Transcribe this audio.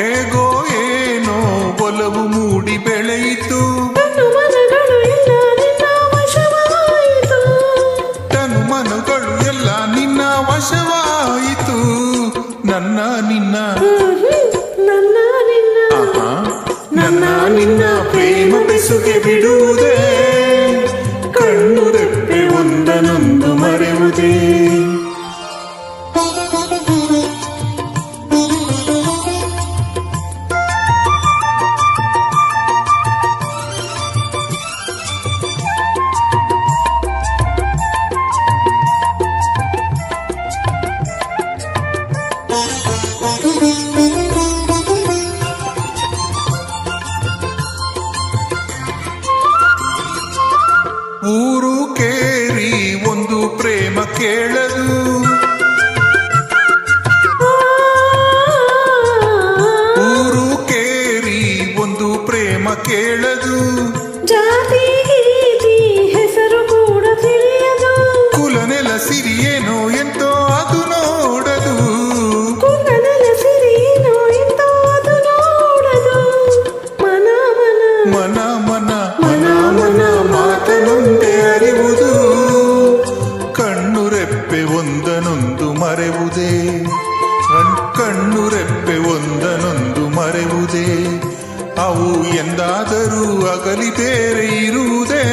ಹೇಗೋ ಏನೋ ಒಲವು ಮೂಡಿ ಬೆಳೆಯಿತು. ತನು ಮನಗಳು ಎಲ್ಲ ನಿನ್ನ ವಶವಾಯಿತು. ನನ್ನ ನಿನ್ನ ನನ್ನ. ನಿನ್ನ ಪ್ರೇಮ ಬೆಸುಗೆ ಬಿಡುವುದೇ ಊರು ಕೇರಿ ಒಂದು ಪ್ರೇಮ ಕೇಳದು ಊರು ಕೇರಿ ಒಂದು ಪ್ರೇಮ ಕೇಳದು ಮರೆವುದೇ ಅವು ಎಂದಾದರೂ ಅಗಲಿ ಬೇರೆ ಇರುವುದೇ?